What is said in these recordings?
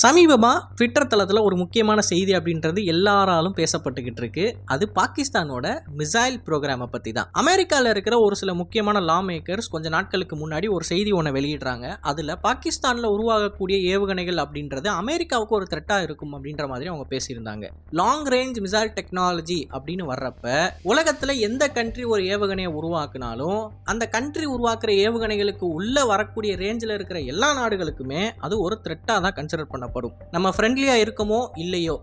சமீபமாக ட்விட்டர் தளத்தில் ஒரு முக்கியமான செய்தி அப்படின்றது எல்லாராலும் பேசப்பட்டுக்கிட்டு இருக்கு. அது பாகிஸ்தானோட மிசைல் ப்ரோக்ராமை பற்றி தான் அமெரிக்காவில் இருக்கிற ஒரு சில முக்கியமான லா மேக்கர்ஸ் கொஞ்ச நாட்களுக்கு முன்னாடி ஒரு செய்தி ஒன்று வெளியிடுறாங்க. அதில் பாகிஸ்தானில் உருவாகக்கூடிய ஏவுகணைகள் அப்படின்றது அமெரிக்காவுக்கு ஒரு த்ரெட்டாக இருக்கும் அப்படின்ற மாதிரி அவங்க பேசியிருந்தாங்க. லாங் ரேஞ்ச் மிசைல் டெக்னாலஜி அப்படின்னு வர்றப்ப உலகத்தில் எந்த கண்ட்ரி ஒரு ஏவுகணையை உருவாக்குனாலும் அந்த கண்ட்ரி உருவாக்குற ஏவுகணைகளுக்கு உள்ளே வரக்கூடிய ரேஞ்சில் இருக்கிற எல்லா நாடுகளுக்குமே அது ஒரு த்ரெட்டாக தான் கன்சிடர் பண்ணப்படும் நம்ம ஃப்ரெண்ட்லியாக இருக்கமோ இல்லையோ?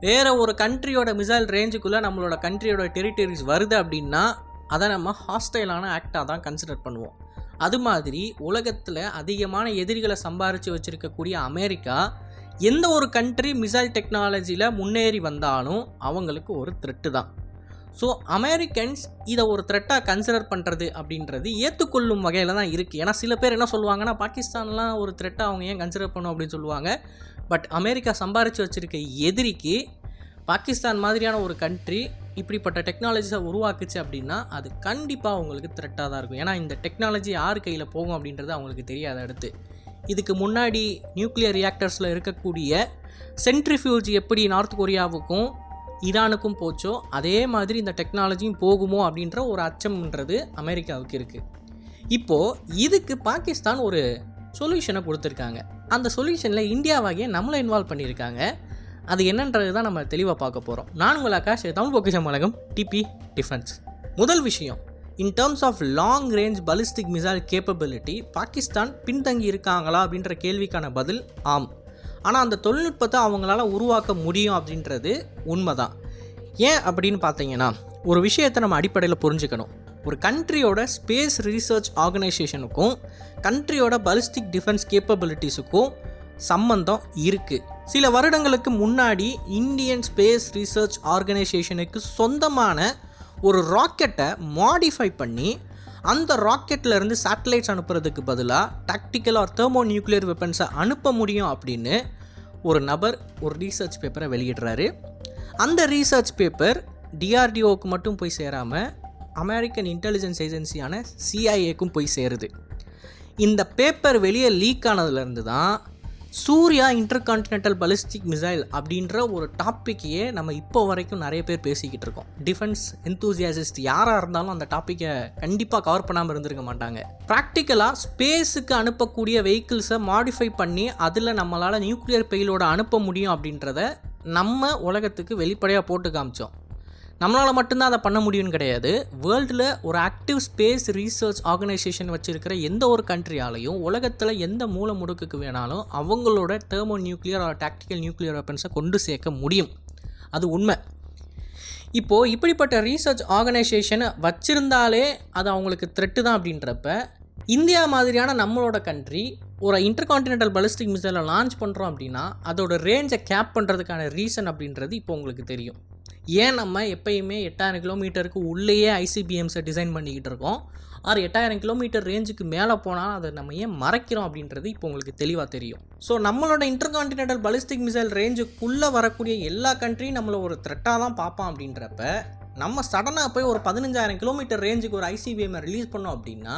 வேறு ஒரு கண்ட்ரியோட மிசைல் ரேஞ்சுக்குள்ளே நம்மளோட கண்ட்ரியோட டெரிட்டரிஸ் வருது அப்படின்னா அதை நம்ம ஹாஸ்டைலான ஆக்டாக தான் கன்சிடர் பண்ணுவோம். அது மாதிரி உலகத்தில் அதிகமான எதிரிகளை சம்பாரித்து வச்சுருக்கக்கூடிய அமெரிக்கா எந்த ஒரு கண்ட்ரி மிசைல் டெக்னாலஜியில் முன்னேறி வந்தாலும் அவங்களுக்கு ஒரு த்ரெட்டு தான். ஸோ அமெரிக்கன்ஸ் இதை ஒரு த்ரெட்டாக கன்சிடர் பண்ணுறது அப்படின்றது ஏற்றுக்கொள்ளும் வகையில் தான் இருக்குது ஏன்னா சில பேர் என்ன சொல்லுவாங்கன்னா பாகிஸ்தான்லாம் ஒரு த்ரெட்டாக அவங்க ஏன் கன்சிடர் பண்ணும் அப்படின்னு சொல்லுவாங்க. பட் அமெரிக்கா சம்பாரித்து வச்சுருக்க எதிரிக்கு பாகிஸ்தான் மாதிரியான ஒரு கண்ட்ரி இப்படிப்பட்ட டெக்னாலஜிஸை உருவாக்குச்சு அப்படின்னா அது கண்டிப்பாக அவங்களுக்கு த்ரெட்டாக தான் இருக்கும். ஏன்னா இந்த டெக்னாலஜி யார் கையில் போகும் அப்படின்றது அவங்களுக்கு தெரியாத அடுத்து. இதுக்கு முன்னாடி நியூக்ளியர் ரியாக்டர்ஸில் இருக்கக்கூடிய சென்ட்ரிஃபியூஜ் எப்படி நார்த் கொரியாவுக்கும் ஈரானுக்கும் போச்சோ அதே மாதிரி இந்த டெக்னாலஜியும் போகுமோ அப்படின்ற ஒரு அச்சம்ன்றது அமெரிக்காவுக்கு இருக்குது இப்போது இதுக்கு பாகிஸ்தான் ஒரு சொல்யூஷனை கொடுத்துருக்காங்க. அந்த சொல்யூஷனில் இந்தியாவாகிய நம்மளை இன்வால்வ் பண்ணியிருக்காங்க. அது என்னன்றது தான் நம்ம தெளிவாக பார்க்க போகிறோம் நான் உங்கள் ஆகாஷ் தமிழ் பொக்கிஷம் உலகம் டிபி டிஃபென்ஸ் முதல் விஷயம் in terms of long range ballistic missile capability Pakistan பின்தங்கி இருக்காங்களா அப்படின்ற கேள்விக்கான பதில் ஆம். ஆனால் அந்த தொழில்நுட்பத்தை அவங்களால உருவாக்க முடியும் அப்படின்றது உண்மைதான். ஏன் அப்படின்னு பார்த்தீங்கன்னா ஒரு விஷயத்தை நம்ம அடிப்படையில் புரிஞ்சுக்கணும். ஒரு கண்ட்ரியோட ஸ்பேஸ் ரிசர்ச் ஆர்கனைசேஷனுக்கும் கண்ட்ரியோட பலிஸ்டிக் டிஃபென்ஸ் கேப்பபிலிட்டிஸுக்கும் சம்பந்தம் இருக்குது சில வருடங்களுக்கு முன்னாடி இந்தியன் ஸ்பேஸ் ரிசர்ச் ஆர்கனைசேஷனுக்கு சொந்தமான ஒரு ராக்கெட்டை மாடிஃபை பண்ணி அந்த ராக்கெட்லேருந்து சேட்டலைட்ஸ் அனுப்புறதுக்கு பதிலாக டாக்டிக்கல் ஆர் தெர்மோ நியூக்ளியர் வெப்பன்ஸை அனுப்ப முடியும் அப்படின்னு ஒரு நபர் ஒரு ரீசர்ச் பேப்பரை வெளியிடுறாரு. அந்த ரீசர்ச் பேப்பர் டிஆர்டிஓக்கு மட்டும் போய் சேராமல் அமெரிக்கன் இன்டெலிஜென்ஸ் ஏஜென்சியான சிஐஏக்கும் போய் சேருது. இந்த பேப்பர் வெளியே லீக் ஆனதுலேருந்து தான் சூர்யா இன்டர்கான்டினென்டல் பலிஸ்டிக் மிசைல் அப்படின்ற ஒரு டாப்பிக்கையே நம்ம இப்போ வரைக்கும் நிறைய பேர் பேசிக்கிட்டு இருக்கோம். டிஃபென்ஸ் எந்தூசியாசிஸ்ட் யாராக இருந்தாலும் அந்த டாப்பிக்கை கண்டிப்பாக கவர் பண்ணாமல் இருந்திருக்க மாட்டாங்க. ப்ராக்டிக்கலாக ஸ்பேஸுக்கு அனுப்பக்கூடிய வெஹிக்கிள்ஸை மாடிஃபை பண்ணி அதில் நம்மளால் நியூக்ளியர் பெயிலோட அனுப்ப முடியும் அப்படின்றத நம்ம உலகத்துக்கு வெளிப்படையாக போட்டு காமிச்சோம். நம்மளால் மட்டும்தான் அதை பண்ண முடியும்னு கிடையாது. வேர்ல்டில் ஒரு ஆக்டிவ் ஸ்பேஸ் ரீசர்ச் ஆர்கனைசேஷன் வச்சுருக்கிற எந்த ஒரு கண்ட்ரியாலையும் உலகத்தில் எந்த மூல முடுக்குக்கு வேணாலும் அவங்களோட தேர்மோ நியூக்ளியர் ஆர் டாக்டிக்கல் நியூக்ளியர் வெப்பன்ஸை கொண்டு சேர்க்க முடியும். அது உண்மை. இப்போது இப்படிப்பட்ட ரீசர்ச் ஆர்கனைசேஷனை வச்சுருந்தாலே அது அவங்களுக்கு த்ரெட்டு தான் அப்படின்றப்ப இந்தியா மாதிரியான நம்மளோட கண்ட்ரி ஒரு இன்டர்கான்டினென்டல் பலிஸ்டிக் மிசைலை லான்ச் பண்ணுறோம் அப்படின்னா அதோட ரேஞ்சை கேப் பண்ணுறதுக்கான ரீசன் அப்படின்றது இப்போ உங்களுக்கு தெரியும். ஏன் நம்ம எப்பயுமே எட்டாயிரம் கிலோமீட்டருக்கு உள்ளேயே ஐசிபிஎம்ஸை டிசைன் பண்ணிக்கிட்டு இருக்கோம்? ஆறு எட்டாயிரம் கிலோமீட்டர் ரேஞ்சுக்கு மேலே போனால் அதை நம்ம ஏன் மறைக்கிறோம் அப்படின்றது இப்போ உங்களுக்கு தெளிவாக தெரியும். ஸோ நம்மளோட இன்டர்கான்டினென்டல் பலிஸ்டிக் மிசைல் ரேஞ்சுக்குள்ளே வரக்கூடிய எல்லா கண்ட்ரியும் நம்மளை ஒரு த்ரெட்டாக தான் பார்ப்பான் அப்படின்றப்ப நம்ம சடனாக போய் ஒரு பதினஞ்சாயிரம் கிலோமீட்டர் ரேஞ்சுக்கு ஒரு ஐசிபிஎம்மை ரிலீஸ் பண்ணோம் அப்படின்னா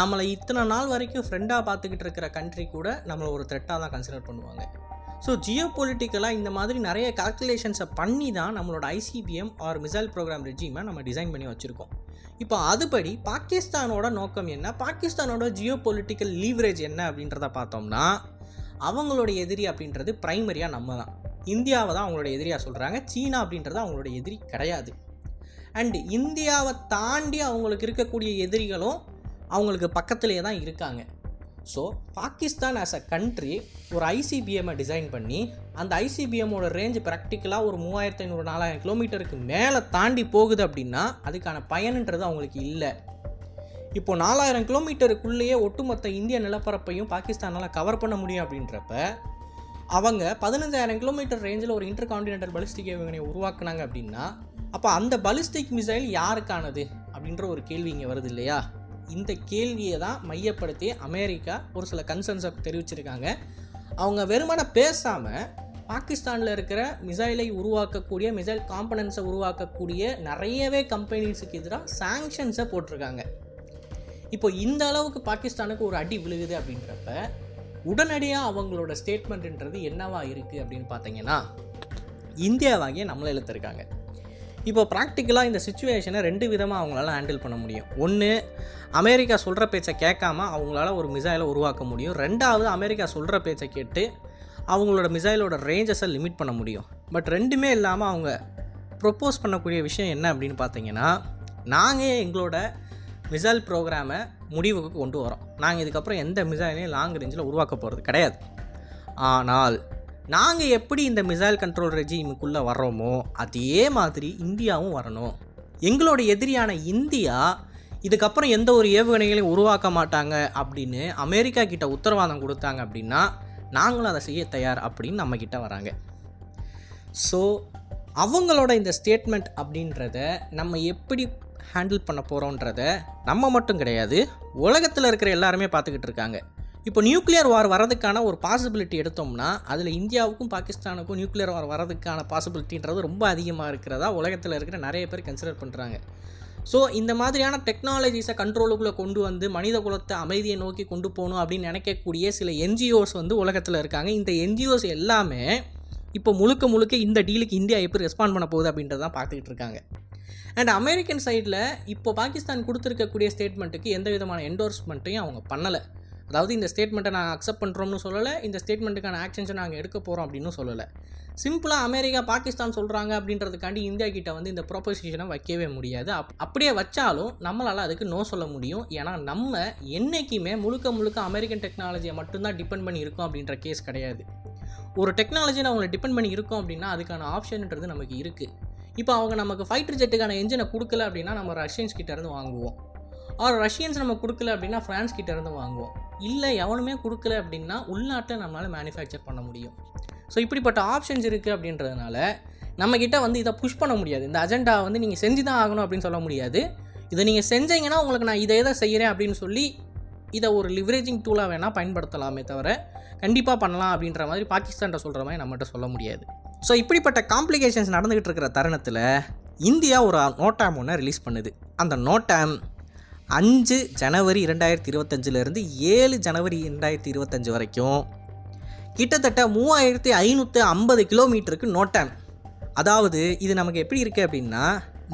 நம்மளை இத்தனை நாள் வரைக்கும் ஃப்ரெண்டாக பார்த்துக்கிட்டு இருக்கிற கண்ட்ரி கூட நம்மளை ஒரு த்ரெட்டாக தான் கன்சிடர் பண்ணுவாங்க. ஸோ ஜியோ பொலிட்டிக்கலாக இந்த மாதிரி நிறைய கால்குலேஷன்ஸை பண்ணி தான் நம்மளோட ஐசிபிஎம் ஆர் மிசைல் ப்ரோக்ராம் ரெஜிமை நம்ம டிசைன் பண்ணி வச்சுருக்கோம். இப்போ அதுபடி பாகிஸ்தானோட நோக்கம் என்ன? பாகிஸ்தானோட ஜியோ பொலிட்டிக்கல் லீவரேஜ் என்ன அப்படின்றத பார்த்தோம்னா அவங்களோட எதிரி அப்படின்றது ப்ரைமரியாக நம்ம தான் இந்தியாவை தான் அவங்களோட எதிரியாக சொல்கிறாங்க சீனா அப்படின்றது அவங்களோட எதிரி கிடையாது. அண்டு இந்தியாவை தாண்டி அவங்களுக்கு இருக்கக்கூடிய எதிரிகளும் அவங்களுக்கு பக்கத்துலேயே தான் இருக்காங்க. So Pakistan as a country ஒரு ஐசிபிஎம்மை டிசைன் பண்ணி அந்த ஐசிபிஎம்மோட ரேஞ்ச் ப்ராக்டிக்கலாக ஒரு மூவாயிரத்து ஐநூறு நாலாயிரம் கிலோமீட்டருக்கு மேலே தாண்டி போகுது அப்படின்னா அதுக்கான பயனுன்றது அவங்களுக்கு இல்லை. இப்போது நாலாயிரம் கிலோமீட்டருக்குள்ளேயே ஒட்டுமொத்த இந்திய நிலப்பரப்பையும் பாகிஸ்தானால் கவர் பண்ண முடியும் அப்படின்றப்ப அவங்க பதினஞ்சாயிரம் கிலோமீட்டர் ரேஞ்சில் ஒரு இன்டர் கான்டினென்டல் பலிஸ்டிக் ஏவுகணையை உருவாக்குனாங்க அப்படின்னா அப்போ அந்த பலிஸ்டிக் மிசைல் யாருக்கானது? அப்படின்ற ஒரு கேள்வி இங்கே வருது இல்லையா? இந்த கேள்வியை தான் மையப்படுத்தி அமெரிக்கா ஒரு சில கன்சர்ன்ஸை தெரிவிச்சிருக்காங்க. அவங்க வெறுமனை பேசாமல் பாகிஸ்தானில் இருக்கிற மிசைலை உருவாக்கக்கூடிய மிசைல் காம்பனன்ஸை உருவாக்கக்கூடிய நிறையவே கம்பெனிஸுக்கு எதிராக சாங்ஷன்ஸை போட்டிருக்காங்க. இப்போ இந்த அளவுக்கு பாகிஸ்தானுக்கு ஒரு அடி விழுகுது அப்படின்றப்ப உடனடியாக அவங்களோட ஸ்டேட்மெண்ட்ன்றது என்னவா இருக்குது அப்படின்னு பார்த்தீங்கன்னா இந்தியாவாகிய நம்மளை இழுத்துருக்காங்க. இப்போ ப்ராக்டிக்கலாக இந்த சுச்சுவேஷனை ரெண்டு விதமாக அவங்களால ஹேண்டில் பண்ண முடியும். ஒன்று அமெரிக்கா சொல்கிற பேச்சை கேட்காம அவங்களால ஒரு மிசைலை உருவாக்க முடியும். ரெண்டாவது அமெரிக்கா சொல்கிற பேச்சை கேட்டு அவங்களோட மிசைலோட ரேஞ்சஸை லிமிட் பண்ண முடியும். பட் ரெண்டுமே இல்லாமல் அவங்க ப்ரொப்போஸ் பண்ணக்கூடிய விஷயம் என்ன அப்படின்னு பார்த்தீங்கன்னா நாங்கள் எங்களோட மிசைல் ப்ரோக்ராமை முடிவுக்கு கொண்டு வரோம் நாங்கள் இதுக்கப்புறம் எந்த மிசைலையும் லாங் ரேஞ்சில் உருவாக்க போகிறது கிடையாது. ஆனால் நாங்கள் எப்படி இந்த மிசைல் கண்ட்ரோல் ரெஜிமுக்குள்ளே வர்றோமோ அதே மாதிரி இந்தியாவும் வரணும். எங்களோட எதிரியான இந்தியா இதுக்கப்புறம் எந்த ஒரு ஏவுகணைகளையும் உருவாக்க மாட்டாங்க அப்படின்னு அமெரிக்கா கிட்ட உத்தரவாதம் கொடுத்தாங்க அப்படின்னா நாங்களும் அதை செய்ய தயார் அப்படின்னு நம்மக்கிட்ட வராங்க. ஸோ அவங்களோட இந்த ஸ்டேட்மெண்ட் அப்படின்றத நம்ம எப்படி ஹேண்டில் பண்ண போகிறோன்றத நம்ம மட்டும் கிடையாது உலகத்தில் இருக்கிற எல்லாருமே பார்த்துக்கிட்டு இருக்காங்க. இப்போ நியூக்ளியர் வார் வரதுக்கான ஒரு பாசிபிலிட்டி எடுத்தோம்னா அதில் இந்தியாவுக்கும் பாகிஸ்தானுக்கும் நியூக்ளியர் வார் வரதுக்கான பாசிபிலிட்டின்றது ரொம்ப அதிகமாக இருக்கிறதா உலகத்தில் இருக்கிற நிறைய பேர் கன்சிடர் பண்ணுறாங்க ஸோ இந்த மாதிரியான டெக்னாலஜிஸை கண்ட்ரோலுக்குள்ளே கொண்டு வந்து மனித குலத்தை அமைதியை நோக்கி கொண்டு போகணும் அப்படின்னு நினைக்கக்கூடிய சில என்ஜிஓஸ் வந்து உலகத்தில் இருக்காங்க. இந்த என்ஜிஓஸ் எல்லாமே இப்போ முழுக்க முழுக்க இந்த டீலுக்கு இந்தியா எப்படி ரெஸ்பாண்ட் பண்ண போகுது அப்படின்றதான் பார்த்துக்கிட்டு இருக்காங்க. அண்ட் அமெரிக்கன் சைடில் இப்போ பாகிஸ்தான் கொடுத்துருக்கக்கூடிய ஸ்டேட்மெண்ட்டுக்கு எந்த விதமான என்டோர்ஸ்மெண்ட்டையும் அவங்க பண்ணலை. அதாவது இந்த ஸ்டேட்மெண்ட்டை நாங்கள் அக்செப்ட் பண்ணுறோம்னு சொல்லலை இந்த ஸ்டேட்மெண்ட்டுக்கான ஆக்ஷன்ஸை நாங்கள் எடுக்க போகிறோம் அப்படின்னு சொல்லலை. சிம்பிளாக அமெரிக்கா பாகிஸ்தான் சொல்கிறாங்க அப்படின்றதுக்காண்டி இந்தியா கிட்ட வந்து இந்த ப்ரொபோசிஷனை வைக்கவே முடியாது. அப் அப்படியே வச்சாலும் நம்மளால் அதுக்கு நோ சொல்ல முடியும். ஏன்னா நம்ம என்றைக்குமே முழுக்க முழுக்க அமெரிக்கன் டெக்னாலஜியை மட்டும்தான் டிபெண்ட் பண்ணி இருக்கோம் அப்படின்ற கேஸ் கிடையாது. ஒரு டெக்னாலஜியை அவங்களை டிபெண்ட் பண்ணி இருக்கோம் அப்படின்னா அதுக்கான ஆப்ஷன்ன்றது நமக்கு இருக்குது இப்போ அவங்க நமக்கு ஃபைட்டர் ஜெட்டுக்கான என்ஜினை கொடுக்கல அப்படின்னா நம்ம ரஷ்யன்ஸ் கிட்டேருந்து வாங்குவோம். ஆர் ரஷ்யன்ஸ் நம்ம கொடுக்கல அப்படின்னா ஃப்ரான்ஸ் கிட்ட இருந்து வாங்குவோம். இல்லை எவனுமே கொடுக்கல அப்படின்னா உள்நாட்டில் நம்மளால் மேனுஃபேக்சர் பண்ண முடியும். ஸோ இப்படிப்பட்ட ஆப்ஷன்ஸ் இருக்குது அப்படின்றதுனால நம்மக்கிட்ட வந்து இதை புஷ் பண்ண முடியாது. இந்த அஜெண்டா வந்து நீங்கள் செஞ்சு தான் ஆகணும் அப்படின்னு சொல்ல முடியாது. இதை நீங்கள் செஞ்சீங்கன்னா உங்களுக்கு நான் இதை எதை செய்கிறேன் அப்படின்னு சொல்லி இதை ஒரு லிவரேஜிங் டூலாக வேணால் பயன்படுத்தலாமே தவிர கண்டிப்பாக பண்ணலாம் அப்படின்ற மாதிரி பாகிஸ்தான்கிட்ட சொல்கிற மாதிரி நம்மகிட்ட சொல்ல முடியாது. ஸோ இப்படிப்பட்ட காம்ப்ளிகேஷன்ஸ் நடந்துக்கிட்டு இருக்கிற தருணத்தில் இந்தியா ஒரு நோட்டாம் ஒன்று ரிலீஸ் பண்ணுது. அந்த நோட்டாம் அஞ்சு ஜனவரி இரண்டாயிரத்தி இருபத்தஞ்சிலேருந்து ஏழு ஜனவரி இரண்டாயிரத்தி இருபத்தஞ்சு வரைக்கும் கிட்டத்தட்ட மூவாயிரத்தி ஐநூற்றி ஐம்பது கிலோமீட்டருக்கு நோட்டாம் அதாவது இது நமக்கு எப்படி இருக்குது அப்படின்னா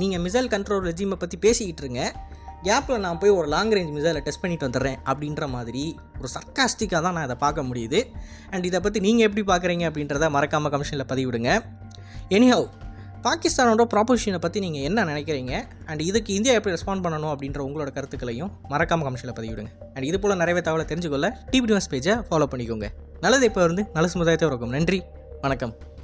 நீங்கள் மிசைல் கண்ட்ரோல் ரெஜிமை பற்றி பேசிக்கிட்டு இருங்க. கேப்பில் நான் போய் ஒரு லாங் ரேஞ்ச் மிசைலை டெஸ்ட் பண்ணிட்டு வந்துடுறேன் அப்படின்ற மாதிரி ஒரு சர்க்காஸ்டிக்காக தான் நான் இதை பார்க்க முடியுது. அண்ட் இதை பற்றி நீங்கள் எப்படி பார்க்குறீங்க அப்படின்றத மறக்காமல் கமிஷனில் பதிவிடுங்க. எனிஹவ் பாகிஸ்தானோட ப்ராப்போசிஷனை பற்றி நீங்கள் என்ன நினைக்கிறீங்க? அண்ட் இதுக்கு இந்தியா எப்படி ரெஸ்பாண்ட் பண்ணணும் அப்படின்ற உங்களோட கருத்துக்களையும் மறக்காம கமிஷனில் பதிவிடுங்க. அண்ட் இது போல் நிறைய தகவலை தெரிஞ்சுக்கொள்ள டிவி நியூஸ் பேஜை ஃபாலோ பண்ணிக்கோங்க. நல்லது இப்போ இருந்து நல்ல சமுதாயத்தை இருக்கும். நன்றி. வணக்கம்.